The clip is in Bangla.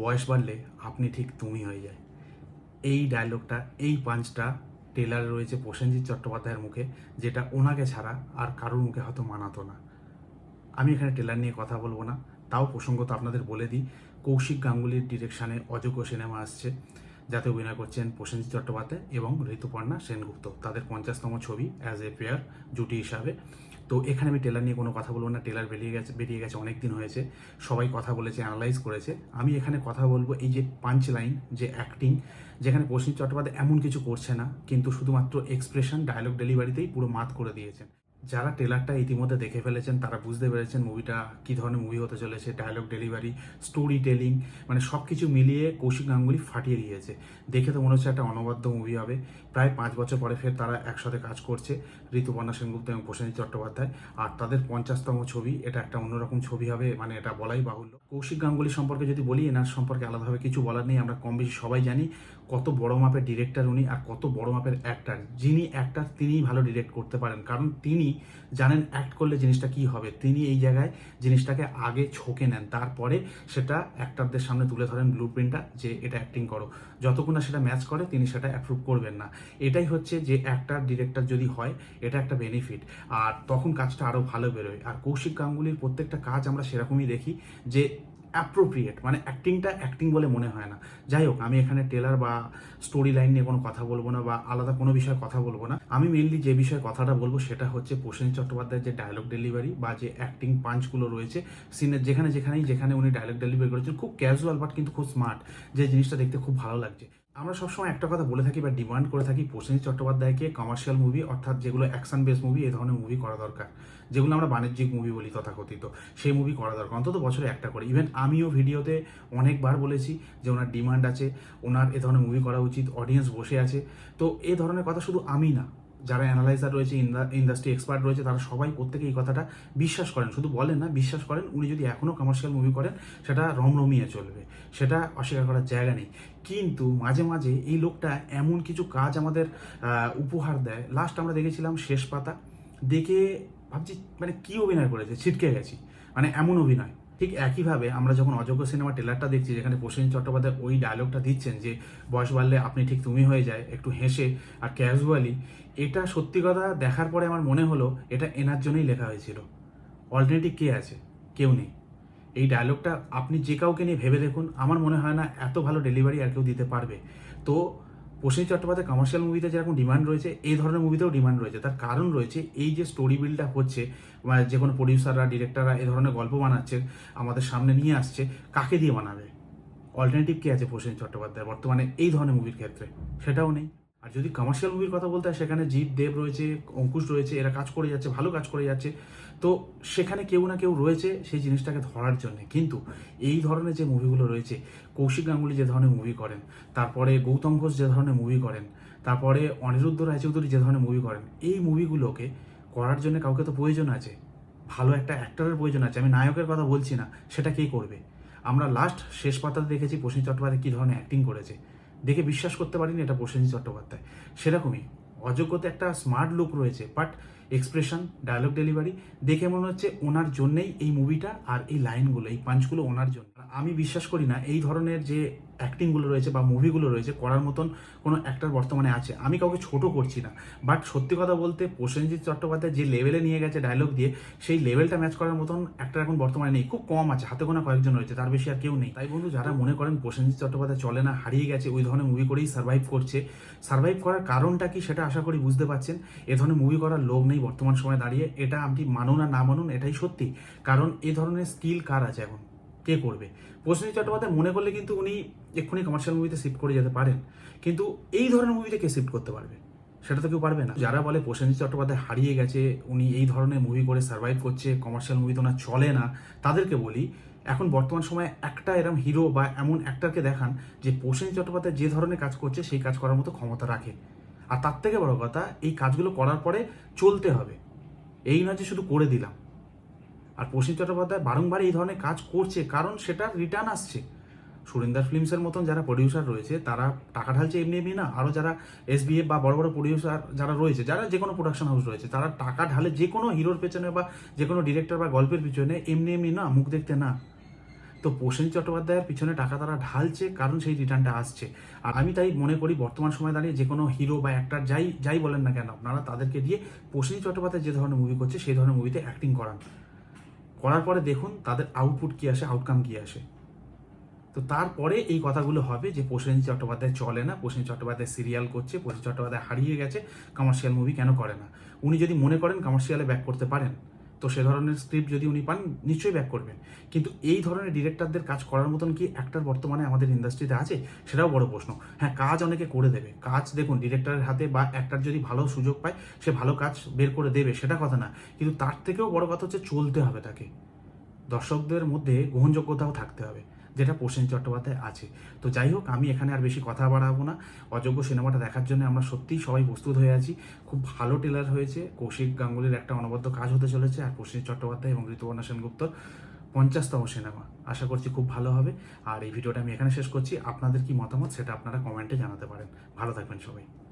বয়স বাড়লে আপনি ঠিক তুমি হয়ে যায়। এই ডায়লগটা এই পাঞ্চটা টেলারে রয়েছে প্রসেনজিৎ চট্টোপাধ্যায়ের মুখে, যেটা ওনাকে ছাড়া আর কারোর মুখে হয়তো মানাতো না। আমি এখানে টেলার নিয়ে কথা বলব না, তাও প্রসঙ্গত আপনাদের বলে দিই। কৌশিক গাঙ্গুলির ডিরেকশানে অযোগ্য সিনেমা আসছে, যাতে অভিনয় করছেন প্রসেনজিৎ চট্টোপাধ্যায় এবং ঋতুপর্ণা সেনগুপ্ত। তাদের পঞ্চাশতম ছবি অ্যাজ এ পেয়ার জুটি হিসাবে। তো এখানে আমি টেলার নিয়ে কোনো কথা বলব না। টেলার বেরিয়ে গেছে বেরিয়ে গেছে অনেক দিন হয়েছে। সবাই কথা বলেছে অ্যানালাইজ করেছে। আমি এখানে কথা বলব এই যে পাঞ্চ লাইন যে অ্যাক্টিং যেখানে পশ্চিম চট্টোপাধ্যায় এমন কিছু করছে না, কিন্তু শুধুমাত্র এক্সপ্রেশন ডায়লগ ডেলিভারিতেই পুরো মাত করে দিয়েছেন। যারা ট্রেলারটা ইতিমধ্যে দেখে ফেলেছেন, তারা বুঝতে পেরেছেন মুভিটা কী ধরনের মুভি হতে চলেছে ডায়লগ ডেলিভারি স্টোরি টেলিং মানে সব কিছু মিলিয়ে কৌশিক গাঙ্গুলি ফাটিয়ে দিয়েছে। দেখে তো মনে হচ্ছে একটা অনবদ্য মুভি হবে। প্রায় পাঁচ বছর পরে ফের তারা একসাথে কাজ করছে ঋতুপর্ণা সেনগুপ্ত এবং প্রসেনজিৎ চট্টোপাধ্যায়। আর তাদের পঞ্চাশতম ছবি, এটা একটা অন্যরকম ছবি হবে মানে এটা বলাই বাহুল্য। কৌশিক গাঙ্গুলি সম্পর্কে যদি বলি, এনার সম্পর্কে আলাদাভাবে কিছু বলার নেই, আমরা কম বেশি সবাই জানি কত বড় মাপের ডিরেক্টর উনি আর কত বড় মাপের অ্যাক্টার যিনি অ্যাক্টার তিনিই ভালো ডিরেক্ট করতে পারেন। কারণ তিনি জানেন অ্যাক্ট করলে জিনিসটা কি হবে? তিনি এই জায়গায় জিনিসটাকে আগে ছকে নেন। তারপরে সেটা অ্যাক্টারদের সামনে তুলে ধরেন ব্লু প্রিন্টটা যে এটা অ্যাক্টিং করো। যতক্ষণ না সেটা ম্যাচ করে, তিনি সেটা অ্যাপ্রুভ করবেন না। এটাই হচ্ছে যে অ্যাক্টার ডিরেক্টর যদি হয়, এটা একটা বেনিফিট আর তখন কাজটা আরও ভালো বেরোয়। আর কৌশিক গাঙ্গুলির প্রত্যেকটা কাজ আমরা সেরকমই দেখি যে অ্যাপ্রোপ্রিয়েট মানে অ্যাক্টিংটা অ্যাক্টিং বলে মনে হয় না। যাই হোক, আমি এখানে টেলার বা স্টোরি লাইন নিয়ে কোনো কথা বলব না বা আলাদা কোনো বিষয়ে কথা বলব না। আমি মেনলি যে বিষয়ে কথাটা বলব সেটা হচ্ছে প্রসেন চট্টোপাধ্যায়ের যে ডায়লগ ডেলিভারি বা যে অ্যাক্টিং পাঞ্চগুলো রয়েছে সিনের যেখানে যেখানেই যেখানে উনি ডায়লগ ডেলিভারি করেছেন, খুব ক্যাজুয়াল বাট কিন্তু খুব স্মার্ট যে জিনিসটা দেখতে খুব ভালো লাগছে। আমরা সবসময় একটা কথা বলে থাকি বা ডিমান্ড করে থাকি প্রসেনজিৎ চট্টোপাধ্যায়কে কমার্শিয়াল মুভি অর্থাৎ যেগুলো অ্যাকশন বেস মুভি এ ধরনের মুভি করা দরকার। যেগুলো আমরা বাণিজ্যিক মুভি বলি তথাকথিত। সেই মুভি করা দরকার। অন্তত বছরে একটা করে। ইভেন আমিও ভিডিওতে অনেকবার বলেছি যে ওনার ডিমান্ড আছে, ওনার এ ধরনের মুভি করা উচিত অডিয়েন্স বসে আছে। তো এ ধরনের কথা শুধু আমি না যারা অ্যানালাইজার রয়েছে ইন্ডাস্ট্রি এক্সপার্ট রয়েছে, তারা সবাই প্রত্যেকে এই কথাটা বিশ্বাস করেন। শুধু বলেন না, বিশ্বাস করেন, উনি যদি এখনও কমার্শিয়াল মুভি করেন, সেটা রমরমিয়ে চলবে। সেটা অস্বীকার করার জায়গা নেই। কিন্তু মাঝে মাঝে এই লোকটা এমন কিছু কাজ আমাদের উপহার দেয়। লাস্ট আমরা দেখেছিলাম শেষ পাতা। দেখে ভাবছি মানে কি অভিনয় করেছে? ছিটকে গেছি। মানে এমন অভিনয়। ঠিক একইভাবে আমরা যখন অযোগ্য সিনেমা ট্রেলারটা দেখছি, যেখানে প্রসেনজিৎ চট্টোপাধ্যায় ওই ডায়লগটা দিচ্ছেন যে, বয়স বাড়লে আপনি ঠিক তুমি হয়ে যায়, একটু হেসে। আর ক্যাজুয়ালি এটা সত্যি কথা দেখার পরে আমার মনে হলো, এটা এনার জন্যই লেখা হয়েছিল। অল্টারনেটিভ কে আছে? কেউ নেই। এই ডায়লগটা আপনি যে কাউকে নিয়ে ভেবে দেখুন, আমার মনে হয় না এত ভালো ডেলিভারি আর কেউ দিতে পারবে। তো প্রসেনজিৎ চট্টোপাধ্যায় কমার্শিয়াল মুভিতে যেরকম ডিমান্ড রয়েছে, এই ধরনের মুভিতেও ডিমান্ড রয়েছে। তার কারণ রয়েছে, এই যে স্টোরি বিল্ডটা হচ্ছে বা যে কোনো প্রডিউসাররা ডিরেক্টররা এই ধরনের গল্প বানাচ্ছে, আমাদের সামনে নিয়ে আসছে, কাকে দিয়ে বানাবে? অল্টারনেটিভ কী আছে প্রসেন চট্টোপাধ্যায় বর্তমানে এই ধরনের মুভির ক্ষেত্রে? সেটাও নেই। আর যদি কমার্শিয়াল মুভির কথা বলতে হয়, সেখানে জিৎ, দেব রয়েছে, অঙ্কুশ রয়েছে, এরা কাজ করে যাচ্ছে, ভালো কাজ করে যাচ্ছে। তো সেখানে কেউ না কেউ রয়েছে সেই জিনিসটাকে ধরার জন্য। কিন্তু এই ধরনের যে মুভিগুলো রয়েছে, কৌশিক গাঙ্গুলি যে ধরনের মুভি করেন, তারপরে গৌতম ঘোষ যে ধরনের মুভি করেন, তারপরে অনিরুদ্ধ রায়চৌধুরী যে ধরনের মুভি করেন, এই মুভিগুলোকে করার জন্য কাউকে তো প্রয়োজন আছে। ভালো একটা অ্যাক্টরের প্রয়োজন আছে। আমি নায়কের কথা বলছি না, সেটা কে করবে? আমরা লাস্ট শেষ পাতাতে দেখেছি প্রসেনজিৎ চট্টোপাধ্যায় কী ধরনের অ্যাক্টিং করেছে। দেখে বিশ্বাস করতে পারিনি এটা প্রসেনজিৎ চট্টোপাধ্যায়। সেরকমই অযোগ্যতে একটা স্মার্ট লুক রয়েছে বাট এক্সপ্রেশন ডায়লগ ডেলিভারি দেখে মনে হচ্ছে ওনার জন্যেই এই মুভিটা আর এই লাইনগুলো এই পাঞ্চগুলো ওনার জন্য। আমি বিশ্বাস করি না, এই ধরনের যে অ্যাক্টিংগুলো রয়েছে বা মুভিগুলো রয়েছে করার মতন কোনো অ্যাক্টার বর্তমানে আছে। আমি কাউকে ছোট করছি না। বাট সত্যি কথা বলতে প্রসেনজিৎ চট্টোপাধ্যায় যে লেভেলে নিয়ে গেছে ডায়লগ দিয়ে সেই লেভেলটা ম্যাচ করার মতন অ্যাক্টার এখন বর্তমানে নেই। খুব কম আছে হাতে গোনা কয়েকজন রয়েছে তার বেশি আর কেউ নেই। তাই বন্ধু যারা মনে করেন প্রসেনজিৎ চট্টোপাধ্যায় চলে না হারিয়ে গেছে ওই ধরনের মুভি করেই সার্ভাইভ করছে। সার্ভাইভ করার কারণটা কি সেটা আশা করি বুঝতে পারছেন। এ ধরনের মুভি করার লোক নেই বর্তমান সময়ে দাঁড়িয়ে। এটা আপনি মানুন আর না মানুন এটাই সত্যি। কারণ এ ধরনের স্কিল কার আছে এখন? কে করবে? প্রসেনজিৎ চট্টোপাধ্যায় মনে করলে কিন্তু উনি এক্ষুনি কমার্শিয়াল মুভিতে শিফট করে যেতে পারেন। কিন্তু এই ধরনের মুভিতে কে শিফট করতে পারবে? সেটা তো কেউ পারবে না। যারা বলে প্রসেনজিৎ চট্টোপাধ্যায় হারিয়ে গেছে, উনি এই ধরনের মুভি করে সার্ভাইভ করছে কমার্শিয়াল মুভি তো ওনার চলে না, তাদেরকে বলি, এখন বর্তমান সময়ে একটা এরম হিরো বা এমন অ্যাক্টারকে দেখান যে প্রসেনজিৎ চট্টোপাধ্যায় যে ধরনের কাজ করছে, সেই কাজ করার মতো ক্ষমতা রাখে। আর তার থেকে বড় কথা, এই কাজগুলো করার পরে চলতে হবে। এই নয় যে শুধু করে দিলাম। আর প্রসেনজিৎ চট্টোপাধ্যায় বারংবার এই ধরনের কাজ করছে, কারণ সেটা রিটার্ন আসছে। সুরিন্দার ফিল্মসের মতন যারা প্রডিউসার রয়েছে, তারা টাকা ঢালছে এমনি এমনি না। আরও যারা এসবিএফ বা বড় বড় প্রডিউসার যারা রয়েছে, যারা যে কোনো প্রোডাকশন হাউস রয়েছে, তারা টাকা ঢালে যে কোনো হিরোর পেছনে বা যে কোনো ডিরেক্টর বা গল্পের পিছনে এমনি এমনি না মুখ দেখতে না। তো প্রসেন চট্টোপাধ্যায়ের পিছনে টাকা তারা ঢালছে, কারণ সেই রিটার্নটা আসছে। আর আমি তাই মনে করি, বর্তমান সময় দাঁড়িয়ে যে কোনো হিরো বা অ্যাক্টার যাই যাই বলেন না কেন, আপনারা তাদেরকে দিয়ে প্রসেন চট্টোপাধ্যায় যে ধরনের মুভি করছে, সেই ধরনের মুভিতে অ্যাক্টিং করান। করার পরে দেখুন তাদের আউটপুট কী আসে আউটকাম কী আসে। তো তারপরে এই কথাগুলো হবে যে প্রসেন চট্টোপাধ্যায় চলে না প্রসেন চট্টোপাধ্যায় সিরিয়াল করছে প্রসেন চট্টোপাধ্যায় হারিয়ে গেছে কমার্শিয়াল মুভি কেন করে না? উনি যদি মনে করেন কমার্শিয়ালে ব্যাক করতে পারেন তো সে ধরনের স্ক্রিপ্ট যদি উনি পান, নিশ্চয়ই ব্যাক করবেন। কিন্তু এই ধরনের ডিরেক্টরদের কাজ করার মতন কি একটার বর্তমানে আমাদের ইন্ডাস্ট্রিতে আছে? সেটাও বড় প্রশ্ন। হ্যাঁ কাজ অনেকে করে দেবে। কাজ দেখুন ডিরেক্টরের হাতে বা একটার যদি ভালো সুযোগ পায়, সে ভালো কাজ বের করে দেবে, সেটা কথা না। কিন্তু তার থেকেও বড় কথা হচ্ছে চলতে হবে তাকে। দর্শকদের মধ্যে গ্রহণযোগ্যতাও থাকতে হবে। যেটা প্রসেন চট্টোপাধ্যায় আছে। তো যাই হোক, আমি এখানে আর বেশি কথা বাড়াবো না। অযোগ্য সিনেমাটা দেখার জন্য আমরা সত্যিই সবাই প্রস্তুত হয়ে আছি। খুব ভালো টেলার হয়েছে। কৌশিক গাঙ্গুলির একটা অনবদ্য কাজ হতে চলেছে আর প্রসেন চট্টোপাধ্যায় এবং ঋতুপর্ণা সেনগুপ্তর পঞ্চাশতম সিনেমা। আশা করছি খুব ভালো হবে। আর এই ভিডিওটা আমি এখানে শেষ করছি। আপনাদের কি মতামত সেটা আপনারা কমেন্টে জানাতে পারেন। ভালো থাকবেন সবাই।